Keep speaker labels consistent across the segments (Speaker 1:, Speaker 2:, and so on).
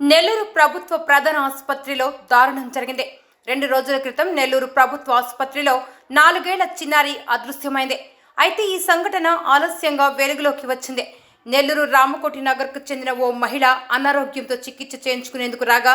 Speaker 1: నెల్లూరు ప్రభుత్వ ప్రధాన ఆసుపత్రిలో దారుణం జరిగింది. రెండు రోజుల క్రితం నెల్లూరు ప్రభుత్వ ఆసుపత్రిలో నాలుగేళ్ళ చిన్నారి అదృశ్యమైంది. అయితే ఈ సంఘటన ఆలస్యంగా వెలుగులోకి వచ్చింది. నెల్లూరు రామకోటి నగర్కు చెందిన ఓ మహిళ అనారోగ్యంతో చికిత్స చేయించుకునేందుకు రాగా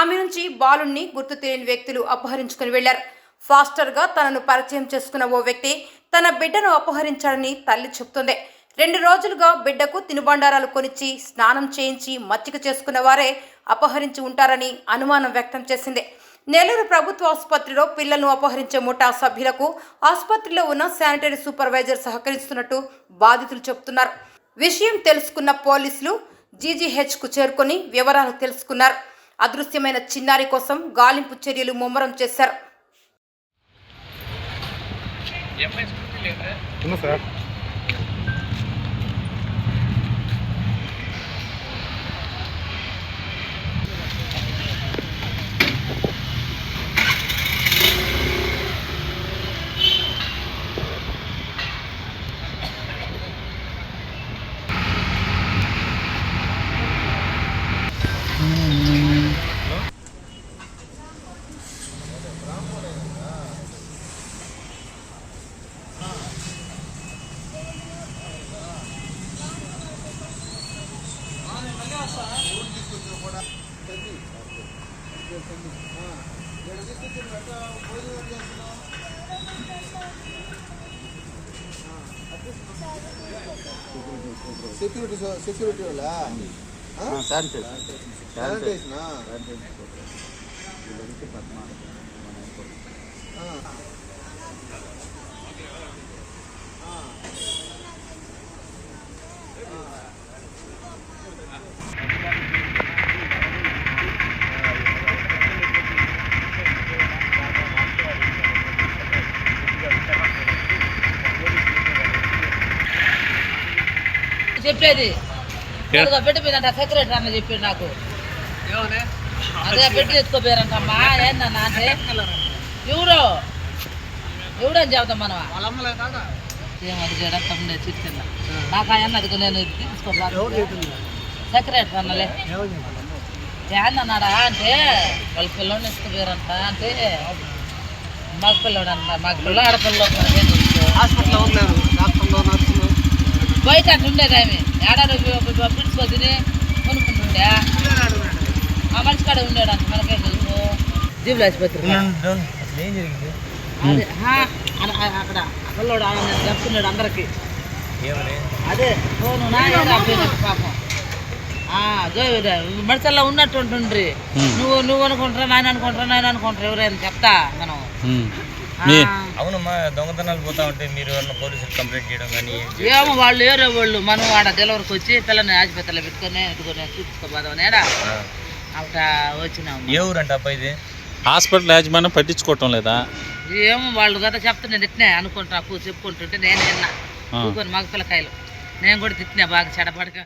Speaker 1: ఆమె నుంచి బాలుణ్ణి గుర్తు తెలియని వ్యక్తులు అపహరించుకుని వెళ్ళారు. ఫాస్టర్గా తనను పరిచయం చేసుకున్న ఓ వ్యక్తి తన బిడ్డను అపహరించాడని తల్లి చెబుతుంది. రెండు రోజులుగా బిడ్డకు తినుబండారాలు కొనిచ్చి స్నానం చేయించి మచ్చిక చేసుకున్న వారే అపహరించి ఉంటారని అనుమానం వ్యక్తం చేసింది. నెల్లూరు ప్రభుత్వ ఆసుపత్రిలో పిల్లలను అపహరించే ముఠా సభ్యులకు ఆసుపత్రిలో ఉన్న శానిటరీ సూపర్వైజర్ సహకరిస్తున్నట్టు బాధితులు చెబుతున్నారు. విషయం తెలుసుకున్న పోలీసులు జీజీహెచ్కు చేరుకొని వివరాలు తెలుసుకున్నారు. అదృశ్యమైన చిన్నారి కోసం గాలింపు చర్యలు ముమ్మరం చేశారు.
Speaker 2: సెక్యూరిటీ సెక్యూరిటీ వాళ్ళ? శానిటేషన్
Speaker 3: చెప్పేది అదిగో పెట్టి పోయిందంట సెక్రటరీ అన్న చెప్పాడు నాకు. అదే పెట్టి ఎత్తుకోపోయారంటమ్మా ఏందన్నా అంటే? ఎవరు? ఎవడని చెబుతాం మనం ఏమది చేయడం తమ్ముడే నాకు ఆయన అదిగో నేను తీసుకోవాలి సెక్రటరీ అన్నలే ఏందన్నాడా అంటే వాళ్ళ పిల్లోని ఎత్తుకుపోయారంట అంటే మగ పిల్లోడు అంట మగ పిల్ల ఆడపిల్ల
Speaker 2: హాస్పిటల్లో ఉన్నారు డాక్టర్లు నర్సులు.
Speaker 3: బయట అట్లా ఉండేది ఆమె. ఏడాది పిలుచుకో తిని కొనుక్కుంటుండే. ఆ మనిషి కాడ ఉండేడు అంత మనకే తెలుసు. జీవుల ఆసుపత్రి అక్కడ పిల్లోడు ఆయన చెప్తున్నాడు అందరికి. అదే ఫోను పాపం. మనుషుల్లో ఉన్నట్టు ఉంటుండ్రి నువ్వు నువ్వు అనుకుంటారా నాయన అనుకుంటారా నాయన అనుకుంటారా ఎవరైనా చెప్తా మనం. ఆ,
Speaker 4: అవునమ్మా దొంగతనాలు పోతా ఉంటే మీరు పోలీసులు కంప్లైంట్ చేయడం కానీ
Speaker 3: ఏమో వాళ్ళు ఏరే వాళ్ళు. మనం ఆడ డెలివరీకి వచ్చి పిల్లని ఆసుపత్రిలో పెట్టుకొని ఎత్తుకొని చూపించుకోబోదామని ఏడా? అక్కడ వచ్చినాము
Speaker 4: ఏ ఊరంట ఇది?
Speaker 5: హాస్పిటల్ యాజమాన్యం పట్టించుకోవటం లేదా?
Speaker 3: ఏమో వాళ్ళు కదా చెప్తున్నాను తిట్టినా అనుకుంటా చెప్పుకుంటుంటే నేను విన్నా. మగ పిల్లకాయలు నేను కూడా తిట్టినా బాగా చెడపడక.